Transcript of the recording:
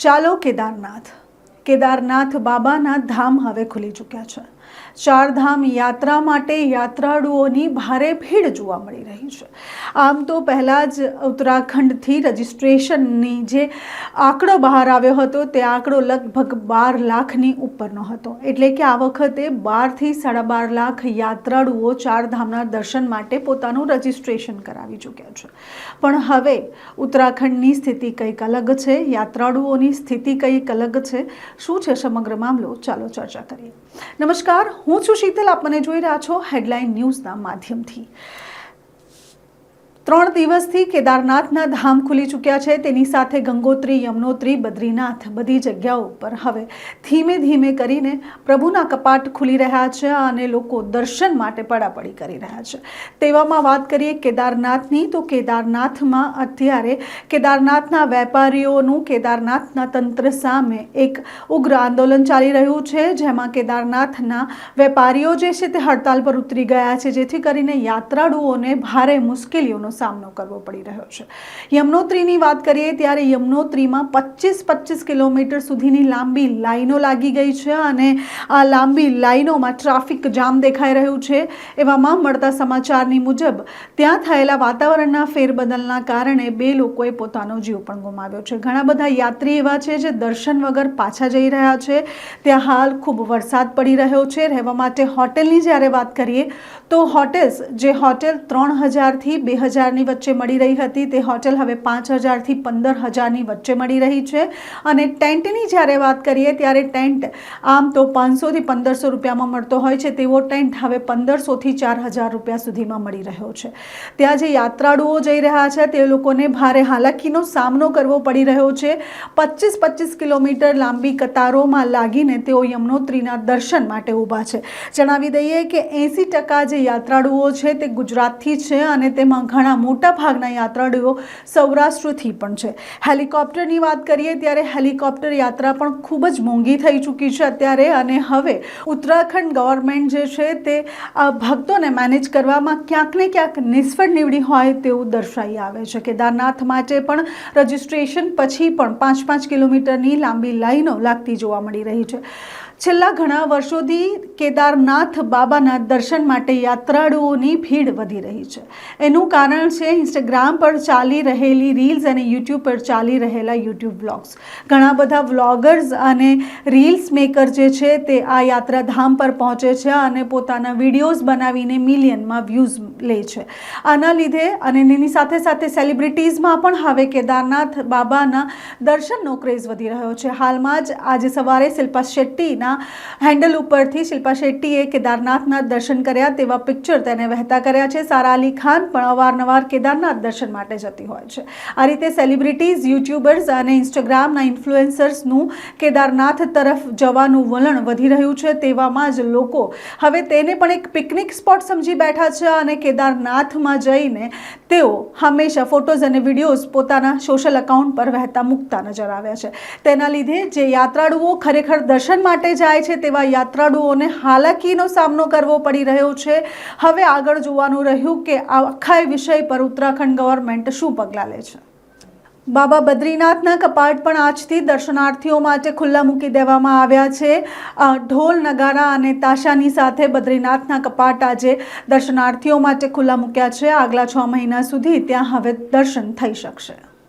ચાલો કેદારનાથ. કેદારનાથ બાબાના ધામ હવે ખુલી ચૂક્યા છે. ચારધામ યાત્રા માટે યાત્રાળુઓની ભારે ભીડ જોવા મળી રહી છે. આમ તો પહેલાં જ ઉત્તરાખંડથી રજિસ્ટ્રેશનની જે આંકડો બહાર આવ્યો હતો, તે આંકડો લગભગ બાર લાખની ઉપરનો હતો. એટલે કે આ વખતે બારથી સાડા બાર લાખ યાત્રાળુઓ ચારધામના દર્શન માટે પોતાનું રજિસ્ટ્રેશન કરાવી ચૂક્યા છે. પણ હવે ઉત્તરાખંડની સ્થિતિ કંઈક અલગ છે, યાત્રાળુઓની સ્થિતિ કંઈક અલગ છે. શું છે સમગ્ર મામલો? ચાલો ચર્ચા કરીએ. નમસ્કાર. હું છું શીતલ આપ મને જોઈ રહ્યા છો હેડલાઇન ન્યૂઝના માધ્યમથી. ત્રણ દિવસથી કેદારનાથના ધામ ખુલી ચૂક્યા છે. તેની સાથે ગંગોત્રી, યમનોત્રી, બદ્રીનાથ બધી જગ્યાઓ પર હવે ધીમે ધીમે કરીને પ્રભુના કપાટ ખુલી રહ્યા છે અને લોકો દર્શન માટે પડાપડી કરી રહ્યા છે. તેવામાં વાત કરીએ કેદારનાથની, તો કેદારનાથમાં અત્યારે કેદારનાથના વેપારીઓનું કેદારનાથના તંત્ર સામે એક ઉગ્ર આંદોલન ચાલી રહ્યું છે, જેમાં કેદારનાથના વેપારીઓ જે છે તે હડતાલ પર ઉતરી ગયા છે, જેથી કરીને યાત્રાળુઓને ભારે મુશ્કેલીઓનો સામનો કરવો પડી રહ્યો છે. યમનોત્રીની વાત કરીએ ત્યારે યમનોત્રીમાં પચીસ પચીસ કિલોમીટર સુધીની લાંબી લાઈનો લાગી ગઈ છે અને આ લાંબી લાઈનોમાં ટ્રાફિક જામ દેખાઈ રહ્યું છે. એવામાં મળતા સમાચારની મુજબ ત્યાં થયેલા વાતાવરણના ફેરબદલના કારણે બે લોકોએ પોતાનો જીવ પણ ગુમાવ્યો છે. ઘણા બધા યાત્રી એવા છે જે દર્શન વગર પાછા જઈ રહ્યા છે. ત્યાં હાલ ખૂબ વરસાદ પડી રહ્યો છે. રહેવા માટે હોટેલની જ્યારે વાત કરીએ તો હોટેલ્સ જે હોટેલ ત્રણ હજારથી બે હજારની વચ્ચે મળી રહી હતી. તે હોટેલ હવે પાંચ હજારથી પંદર હજારની વચ્ચે મળી રહી છે. અને ટેન્ટની જ્યારે વાત કરીએ ત્યારે ટેન્ટ આમ તો પાંચસોથી પંદરસો રૂપિયામાં મળતો હોય છે. તેવો ટેન્ટ હવે પંદરસોથી ચાર હજાર રૂપિયા સુધીમાં મળી રહ્યો છે. ત્યાં જે યાત્રાળુઓ જઈ રહ્યા છે તે લોકોને ભારે હાલાકીનો સામનો કરવો પડી રહ્યો છે. પચીસ પચીસ કિલોમીટર લાંબી કતારોમાં લાગીને તેઓ યમનોત્રીના દર્શન માટે ઊભા છે. જણાવી દઈએ કે એંસી ટકા જે યાત્રાળુઓ છે તે ગુજરાતથી છે અને તેમાં ઘણા મોટા ભાગના યાત્રાળુઓ સૌરાષ્ટ્રથી પણ છે. હેલિકોપ્ટરની વાત કરીએ ત્યારે હેલિકોપ્ટર યાત્રા પણ ખૂબ જ મોંઘી થઈ ચૂકી છે અત્યારે અને હવે ઉત્તરાખંડ ગવર્મેન્ટ જે છે તે ભક્તોને મેનેજ કરવામાં ક્યાંક ને ક્યાંક નિષ્ફળ નીવડી હોય તેવું દર્શાઈ આવે છે. કેદારનાથ માટે પણ રજિસ્ટ્રેશન પછી પણ પાંચ પાંચ કિલોમીટરની લાંબી લાઈનો લાગતી જોવા મળી રહી છે. છેલ્લા ઘણા વર્ષોથી કેદારનાથ બાબાના દર્શન માટે યાત્રાળુઓની ભીડ વધી રહી છે. એનું કારણ છે ઇન્સ્ટાગ્રામ પર ચાલી રહેલી રીલ્સ અને યુટ્યુબ પર ચાલી રહેલા યુટ્યુબ બ્લોગ્સ ઘણા બધા વ્લોગર્સ અને રીલ્સ મેકર જે છે તે આ યાત્રાધામ પર પહોંચે છે અને પોતાના વિડીયોઝ બનાવીને મિલિયનમાં વ્યૂઝ લે છે. આના લીધે અને એની સાથે સાથે સેલિબ્રિટીઝમાં પણ હવે કેદારનાથ બાબાના દર્શનનો ક્રેઝ વધી રહ્યો છે. હાલમાં જ આજે સવારે શિલ્પા શેટ્ટીના હેન્ડલ ઉપરથી શિલ્પા શેટ્ટીએ કેદારનાથના દર્શન કર્યા તેવા પિક્ચર તેને વહેતા કર્યા છે. સારા અલી ખાન પણ અવારનવાર કેદારનાથ દર્શન માટે જતી હોય છે. આ રીતે સેલિબ્રિટીઝ, યુટ્યુબર્સ અને ઇન્સ્ટાગ્રામના ઇન્ફ્લુએન્સર્સનું કેદારનાથ તરફ જવાનું વલણ વધી રહ્યું છે. તેવામાં જ લોકો હવે તેને પણ એક પિકનિક સ્પોટ સમજી બેઠા છે અને કેદારનાથમાં જઈને તેઓ હંમેશા ફોટોઝ અને વિડીયોઝ પોતાના સોશિયલ અકાઉન્ટ પર વહેતા મૂકતા નજર આવ્યા છે. તેના લીધે જે યાત્રાળુઓ ખરેખર દર્શન માટે જાય છે તેવા યાત્રાળુઓને હાલાકીનો સામનો કરવો પડી રહ્યો છે. હવે આગળ જોવાનું રહ્યું કે આખા વિષય પર ઉત્તરાખંડ ગવર્મેન્ટ શું પગલાં લે છે. બાબા બદ્રીનાથના કપાટ પણ આજથી દર્શનાર્થીઓ માટે ખુલ્લા મૂકી દેવામાં આવ્યા છે. ઢોલ, નગારા અને તાશાની સાથે બદ્રીનાથના કપાટ આજે દર્શનાર્થીઓ માટે ખુલ્લા મૂક્યા છે. આગલા છ મહિના સુધી ત્યાં હવે દર્શન થઈ શકશે.